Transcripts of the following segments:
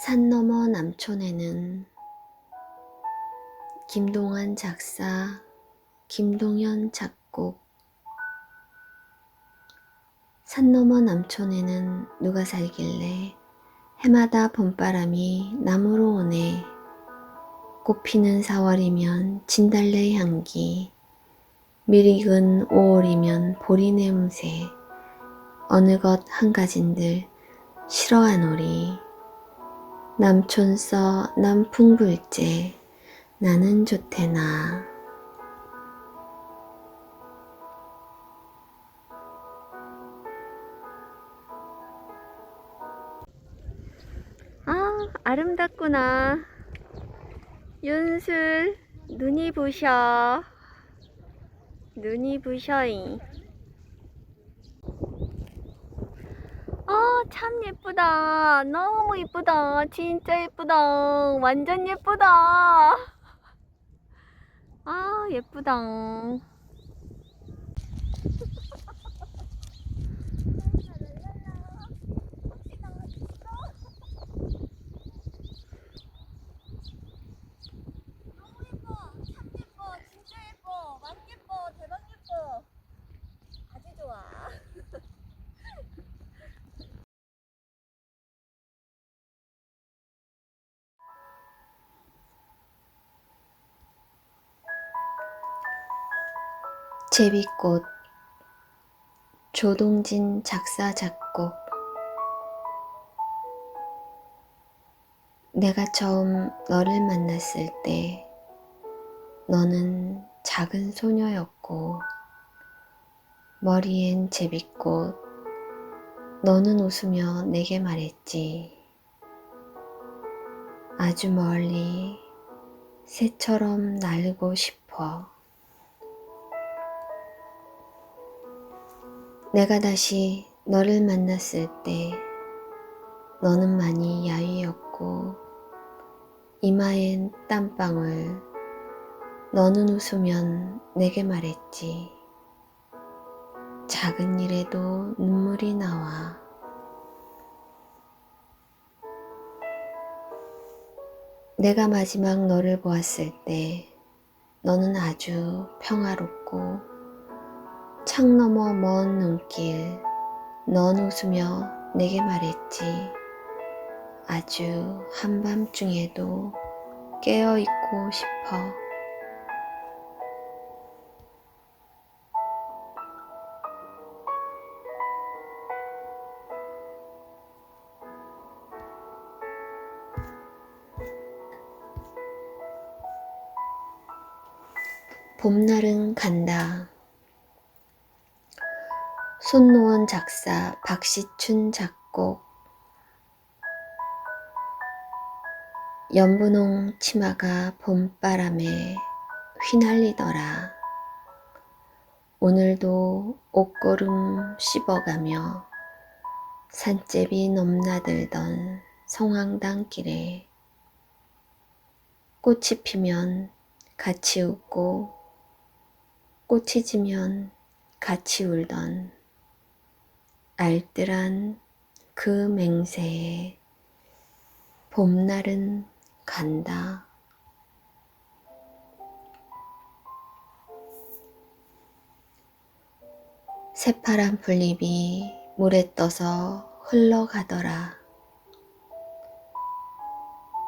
산 너머 남촌에는 김동완 작사, 김동현 작곡. 산 너머 남촌에는 누가 살길래 해마다 봄바람이 나무로 오네. 꽃피는 4월이면 진달래 향기 미익은 5월이면 보리 냄새. 어느 것 한 가진들 싫어하노리 남촌 써 남풍 불제 나는 좋대나. 아 아름답구나. 윤술 눈이 부셔. 눈이 부셔잉 아, 참 예쁘다. 너무 예쁘다. 진짜 예쁘다. 완전 예쁘다. 아, 예쁘다. 너무 예뻐, 참 예뻐, 진짜 예뻐, 막 예뻐, 대박 예뻐. 아주 좋아. 제비꽃 조동진 작사 작곡. 내가 처음 너를 만났을 때 너는 작은 소녀였고 머리엔 제비꽃 너는 웃으며 내게 말했지. 아주 멀리 새처럼 날고 싶어 내가 다시 너를 만났을 때 너는 많이 야위었고 이마엔 땀방울 너는 웃으면 내게 말했지. 작은 일에도 눈물이 나와. 내가 마지막 너를 보았을 때 너는 아주 평화롭고 창 너머 먼 눈길, 넌 웃으며 내게 말했지. 아주 한밤중에도 깨어 있고 싶어. 봄날은 간다. 손노원 작사, 박시춘 작곡 연분홍 치마가 봄바람에 휘날리더라. 오늘도 옷걸음 씹어가며 산제비 넘나들던 성황당 길에 꽃이 피면 같이 웃고 꽃이 지면 같이 울던 알뜰한 그 맹세에 봄날은 간다. 새파란 풀잎이 물에 떠서 흘러가더라.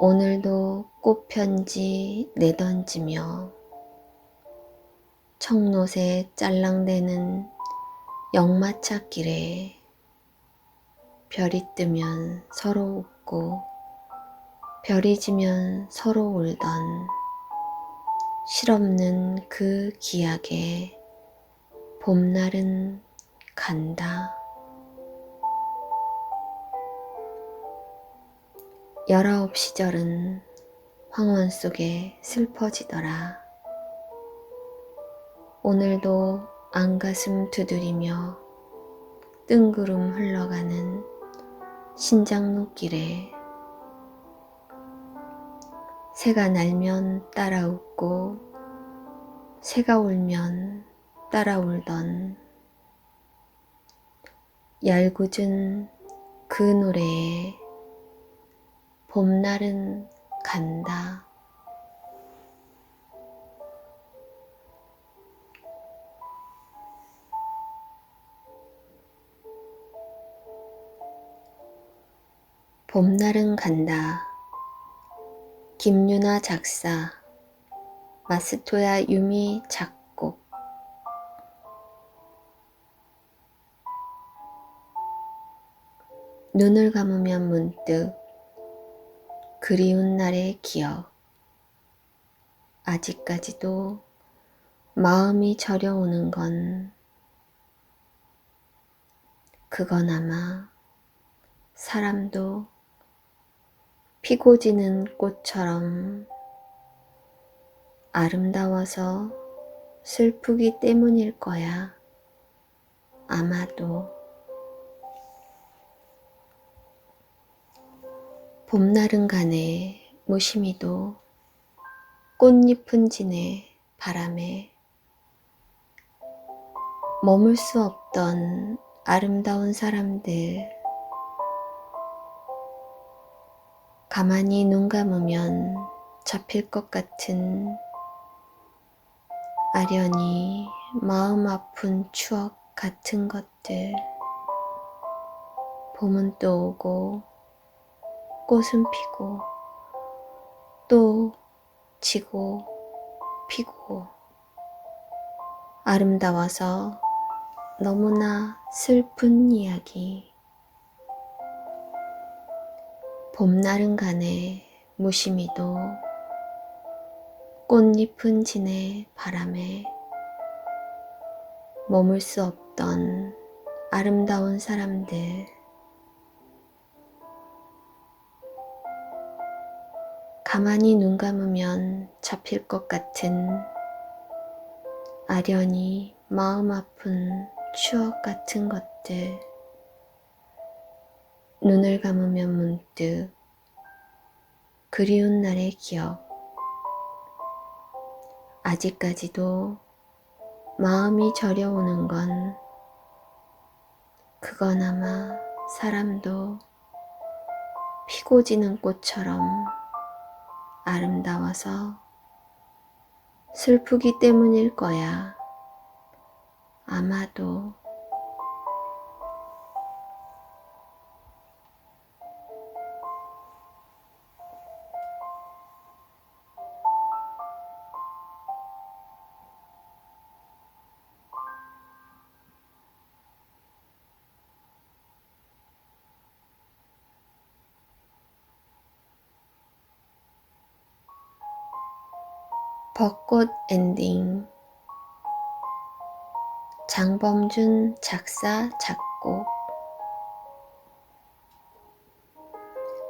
오늘도 꽃편지 내던지며 청롯에 짤랑대는 역마차 길에 별이 뜨면 서로 웃고 별이 지면 서로 울던 실없는 그 기약에 봄날은 간다. 열아홉 시절은 황혼 속에 슬퍼지더라. 오늘도 안가슴 두드리며 뜬구름 흘러가는 신장로길에 새가 날면 따라 웃고 새가 울면 따라 울던 얄궂은 그 노래에 봄날은 간다. 봄날은 간다. 김유나 작사, 마스토야 유미 작곡. 눈을 감으면 문득 그리운 날의 기억. 아직까지도 마음이 저려오는 건 그건 아마 사람도 피고 지는 꽃처럼 아름다워서 슬프기 때문일 거야. 아마도. 봄날은 가네 무심히도 꽃잎은 지네 바람에 머물 수 없던 아름다운 사람들 가만히 눈 감으면 잡힐 것 같은 아련히 마음 아픈 추억 같은 것들. 봄은 또 오고 꽃은 피고 또 지고 피고. 아름다워서 너무나 슬픈 이야기 봄날은 가네 무심히도 꽃잎은 지네 바람에 머물 수 없던 아름다운 사람들. 가만히 눈 감으면 잡힐 것 같은 아련히 마음 아픈 추억 같은 것들 눈을 감으면 문득 그리운 날의 기억 아직까지도 마음이 저려오는 건 그건 아마 사람도 피고 지는 꽃처럼 아름다워서 슬프기 때문일 거야. 아마도 벚꽃 엔딩. 장범준 작사 작곡.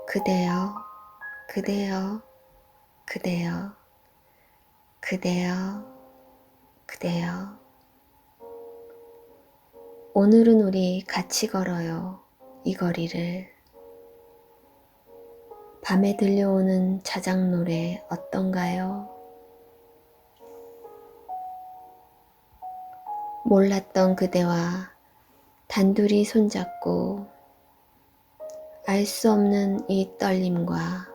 그대여 그대여 그대여 그대여 그대여. 오늘은 우리 같이 걸어요 이 거리를. 밤에 들려오는 자작 노래 어떤가요? 몰랐던 그대와 단둘이 손잡고 알 수 없는 이 떨림과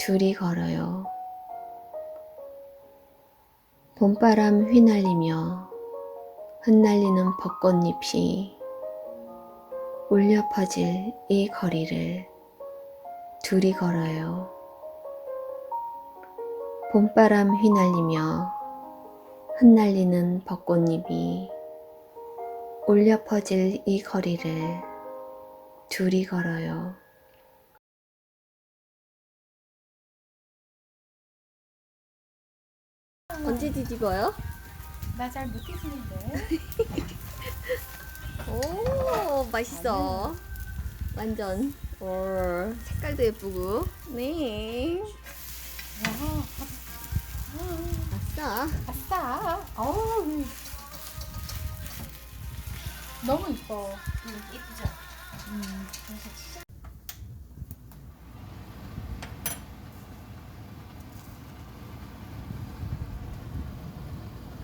둘이 걸어요. 봄바람 휘날리며 흩날리는 벚꽃잎이 울려 퍼질 이 거리를 둘이 걸어요. 봄바람 휘날리며 흩날리는 벚꽃잎이 울려 퍼질 이 거리를 둘이 걸어요. 언제 뒤집어요? 나 잘 못해주는데. 오, 맛있어. 완전. 오, 색깔도 예쁘고. 네. 아싸. 아싸. 어우. 너무 이뻐. 이쁘죠? 음.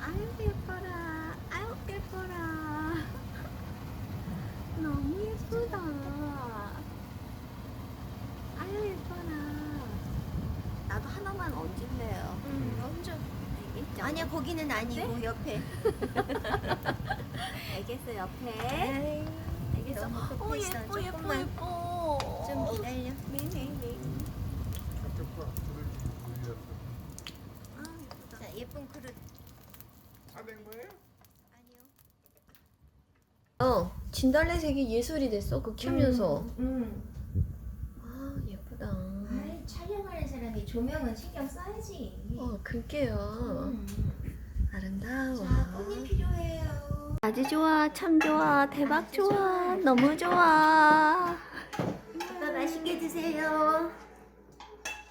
아유 예뻐라 아유 예뻐라 너무 예쁘다 아유 예뻐라 시간 언제래요? 음, 언제? 알겠죠? 아니야, 거기는 아니고, 옆에. 알겠어 옆에. 에이, 알겠어. 너무 어 급했어. 예뻐 예뻐 조금만 예뻐. 좀 기다려. 네네네. 불을 돌렸어. 아 예쁘다. 자, 예쁜 그릇. 사된 거예요? 아니요. 어, 진달래색이 예술이 됐어. 그 키우면서. 음. 아, 예쁘다. 아이, 촬영하는 사람이 조명은 신경 써야지. 어, 그게요. 음. 아름다워. 자, 꽃이 필요해요. 아주 좋아 참 좋아 대박 좋아 너무 좋아. 아빠 맛있게 드세요.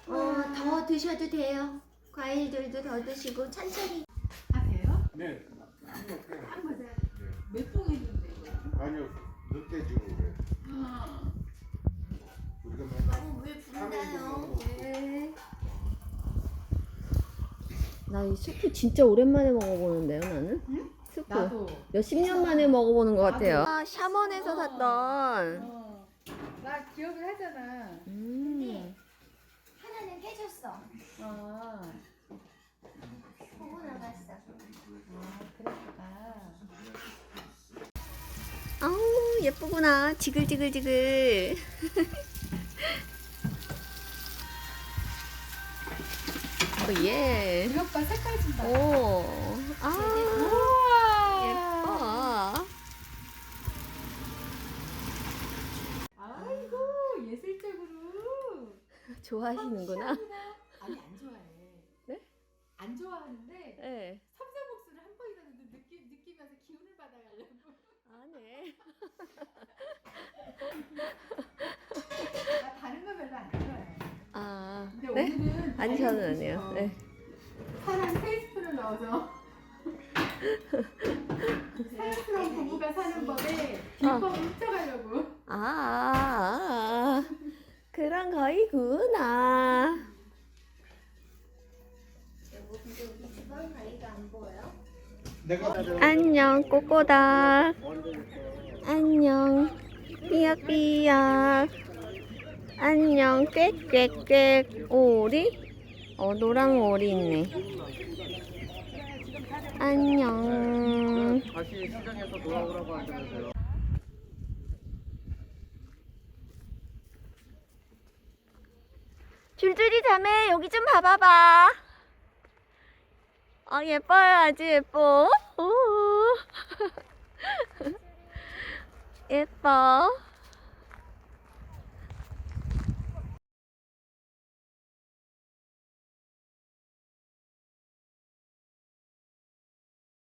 어, 더 드셔도 돼요. 과일들도 더 드시고 천천히. 하세요? 네. 한번 한 거죠? 네. 몇동 했는데 이거? 아니요. 늦게 주고 그래. 어, 물 부른다요. 네. 나 이 수프 진짜 오랜만에 먹어보는데요, 나는? 수프. 나도. 몇십 년 만에 먹어보는 것 같아요. 아 샤먼에서 샀던. 어. 나 기억을 하잖아. 음. 하나는 깨졌어. 어. 보고 나갔어. 아, 그랬구나. 아우 예쁘구나 지글지글지글. 오, 예. 우리 오빠 색깔 준다. 오. 아 우와. 예뻐. 아이고 예술적으로. 좋아하시는구나. 아니 안 좋아해. 네? 안 좋아하는데 네. 삼사목수를 한 번이라도 느끼 느끼면서 기운을 받아가려고. 안 해. 나 다른 거 별로 안 좋아해. 아. 근데 네? 오늘은 아니, 저는 안 해요. 어, 네. 세 스푼을 넣어서 사랑스러운 부부가 사는 법에 비법을 훔쳐가려고. 아, 아, 아. 그런 거이구나. 여보, 근데 우리 주방 가위가 안 보여? 내가 안녕 꼬꼬다. 안녕 삐약삐약. 안녕 꽥꽥꽥 오리? 어 노랑 오리 있네. 안녕. 다시 시장에서 돌아오라고 하시면서요. 줄줄이 자매 여기 좀 봐봐봐. 아 예뻐요 아주 예뻐. 오. 예뻐.